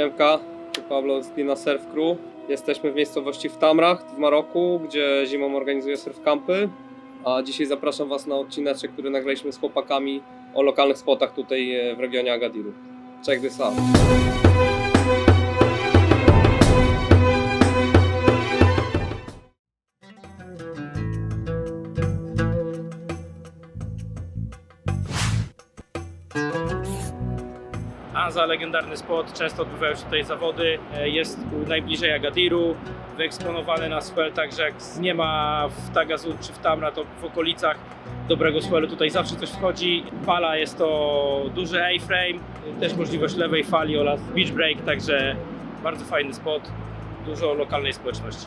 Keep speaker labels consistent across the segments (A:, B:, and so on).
A: Siemka, tu Pablo z Dina Surf Crew. Jesteśmy w miejscowości w Tamracht w Maroku, gdzie zimą organizuję surf campy. A dzisiaj zapraszam Was na odcineczek, który nagraliśmy z chłopakami o lokalnych spotach tutaj e, w regionie Agadiru. Check this out.
B: Anza, legendarny spot, często odbywają się tutaj zawody, e, jest najbliżej Agadiru, wyeksponowany na swell, także jak nie ma w Tagazut czy w Tamra, to w okolicach dobrego swellu tutaj zawsze coś wchodzi. Fala jest to duży A-frame, też możliwość lewej fali oraz beach break, także bardzo fajny spot, dużo lokalnej społeczności.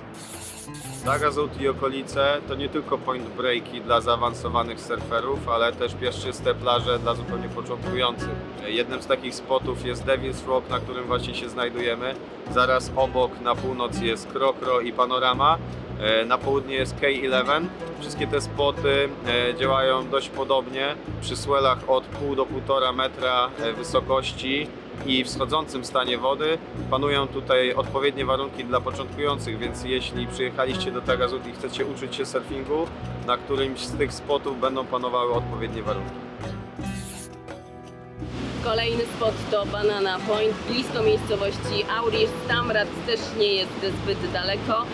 C: Tagazut i okolice to nie tylko point breaki dla zaawansowanych surferów, ale też piaszczyste plaże dla zupełnie początkujących. Jednym z takich spotów jest Devil's Rock, na którym właśnie się znajdujemy. Zaraz obok na północ jest Krokro i Panorama. E, Na południe jest K11. Wszystkie te spoty e, działają dość podobnie. Przy swellach od pół do półtora metra e, wysokości i w schodzącym stanie wody panują tutaj odpowiednie warunki dla początkujących, więc jeśli przyjechaliście do Tagazut i chcecie uczyć się surfingu, na którymś z tych spotów będą panowały odpowiednie warunki.
D: Kolejny spot to Banana Point, blisko miejscowości Aurisz. Tamrat też nie jest zbyt daleko.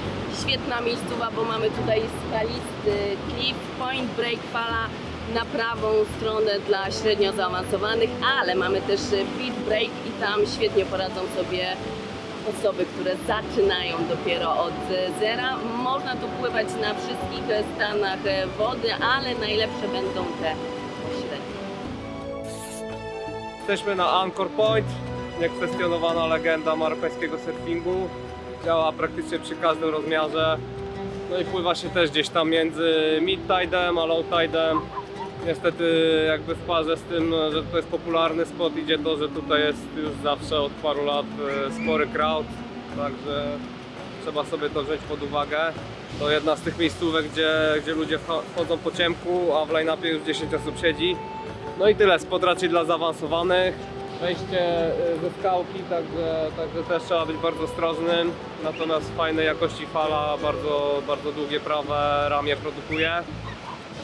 D: Świetna miejscowa, bo mamy tutaj skalisty cliff, point break, fala na prawą stronę dla średnio zaawansowanych, ale mamy też beach break i tam świetnie poradzą sobie osoby, które zaczynają dopiero od zera. Można tu pływać na wszystkich stanach wody, ale najlepsze będą te średnie.
A: Jesteśmy na Anchor Point, niekwestionowana legenda marokańskiego surfingu. Działa praktycznie przy każdym rozmiarze. No i pływa się też gdzieś tam między mid tide'em a low tide'em. Niestety jakby w parze z tym, że to jest popularny spot idzie to, że tutaj jest już zawsze od paru lat e, spory crowd, także trzeba sobie to wziąć pod uwagę. To jedna z tych miejscówek, gdzie, gdzie ludzie wcho- wchodzą po ciemku, a w line-upie już 10 osób siedzi. No i tyle, spod raczej dla zaawansowanych. Wejście y, ze skałki, także, także też trzeba być bardzo ostrożnym. Natomiast fajnej jakości fala, bardzo, bardzo długie prawe ramię produkuje.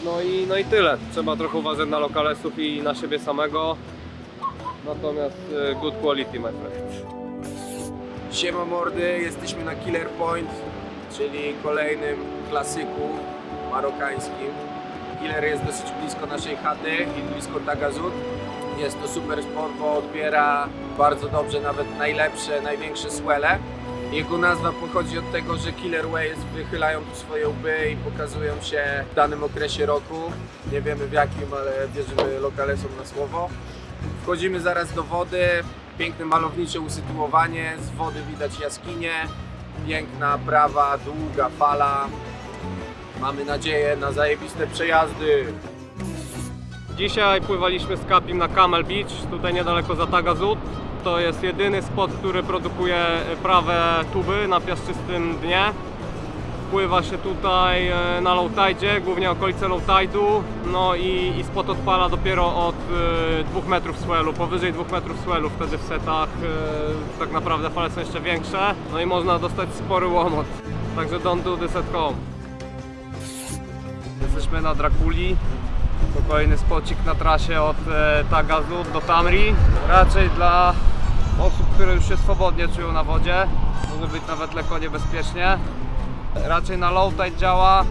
A: No i, no i tyle. Trzeba trochę uważać na lokalesów i na siebie samego. Natomiast y, good quality, my friend.
E: Siema mordy, jesteśmy na Killer Point, czyli kolejnym klasyku marokańskim. Killer jest dosyć blisko naszej chaty i blisko Tagazut. Jest to super sport, bo odbiera bardzo dobrze nawet najlepsze, największe swele. Jego nazwa pochodzi od tego, że Killer Waves wychylają swoje łby i pokazują się w danym okresie roku. Nie wiemy w jakim, ale wierzymy lokalesom na słowo. Wchodzimy zaraz do wody. Piękne malownicze usytuowanie. Z wody widać jaskinie. Piękna, prawa, długa fala. Mamy nadzieję na zajebiste przejazdy.
A: Dzisiaj pływaliśmy z Kapim na Camel Beach, tutaj niedaleko Zatagazut. To jest jedyny spot, który produkuje prawe tuby na piaszczystym dnie. Pływa się tutaj e, na low tide, głównie okolice low tide'u. No i, i spot odpala dopiero od 2 metrów swellu, powyżej 2 metrów swellu wtedy w setach e, tak naprawdę fale są jeszcze większe. No i można dostać spory łomot. Także don't do this at home. Jesteśmy na Drakuli. To kolejny spocik na trasie od e, Tagazu do Tamri. Raczej dla osób, które już się swobodnie czują na wodzie. Może być nawet lekko niebezpiecznie. Raczej na low tide działa.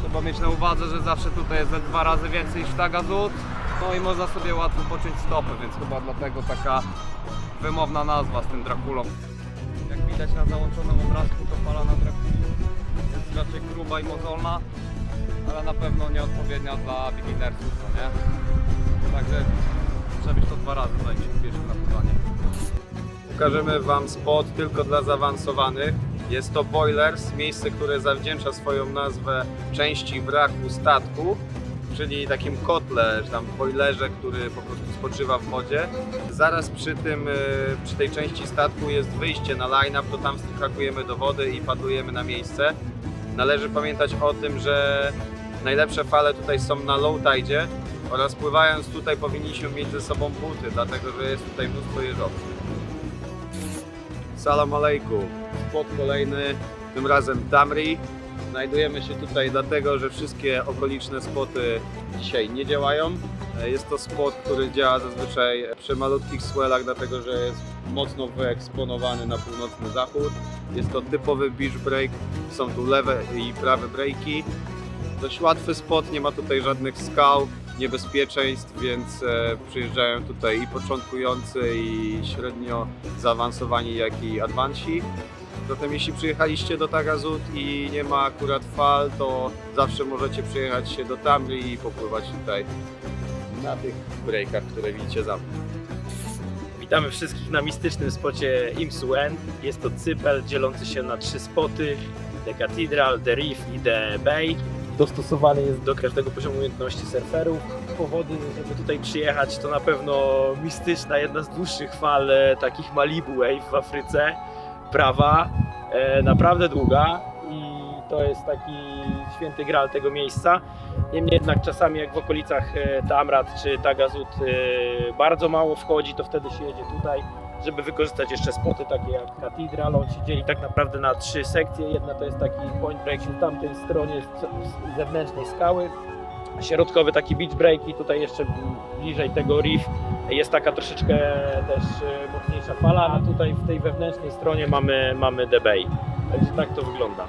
A: Trzeba mieć na uwadze, że zawsze tutaj jest ze dwa razy więcej niż w Tagazut. No i można sobie łatwo poczuć stopy, więc chyba dlatego taka wymowna nazwa z tym Drakulą. Jak widać na załączonym obrazku, to fala na Drakuli jest raczej gruba i mozolna ale na pewno nieodpowiednia dla beginnersów, no nie? Także przebyć to dwa razy, zanim się na.
C: Pokażemy Wam spot tylko dla zaawansowanych. Jest to Boilers, miejsce, które zawdzięcza swoją nazwę części wraku statku, czyli takim kotle, czy tam boilerze, który po prostu spoczywa w wodzie. Zaraz przy tym, y, przy tej części statku jest wyjście na line-up, to tam skakujemy do wody i padujemy na miejsce. Należy pamiętać o tym, że najlepsze fale tutaj są na low tide oraz pływając tutaj powinniśmy mieć ze sobą buty, dlatego że jest tutaj mnóstwo jeżowców. Salam alejkum. Spot kolejny, tym razem Tamri. Znajdujemy się tutaj dlatego, że wszystkie okoliczne spoty dzisiaj nie działają. E, Jest to spot, który działa zazwyczaj przy malutkich swellach, dlatego że jest mocno wyeksponowany na północny zachód. Jest to typowy beach break, są tu lewe i prawe breaki. Dość łatwy spot, nie ma tutaj żadnych skał, niebezpieczeństw, więc e, przyjeżdżają tutaj i początkujący, i średnio zaawansowani, jak i adwansi. Zatem jeśli przyjechaliście do Tagazut i nie ma akurat fal, to zawsze możecie przyjechać się do Tamri i popływać tutaj na tych breakach, które widzicie za mną.
B: Witamy wszystkich na mistycznym spocie Imsuen. Jest to cypel dzielący się na trzy spoty: The Cathedral, The Reef i The Bay. Dostosowany jest do każdego poziomu umiejętności surferów. Powody, żeby tutaj przyjechać, to na pewno mistyczna, jedna z dłuższych fal e, takich Malibu Wave w Afryce. Prawa, e, naprawdę długa i to jest taki święty gral tego miejsca. Niemniej jednak czasami jak w okolicach e, Tamrat czy Tagazut e, bardzo mało wchodzi, to wtedy się jedzie tutaj, żeby wykorzystać jeszcze spoty takie jak Cathedral. On się dzieli tak naprawdę na trzy sekcje. Jedna to jest taki point break w tamtej stronie z- zewnętrznej skały. Środkowy taki beach break i tutaj jeszcze bliżej tego reef jest taka troszeczkę też e, mocniejsza fala, a tutaj w tej wewnętrznej stronie mamy, mamy The Bay. Także tak to wygląda.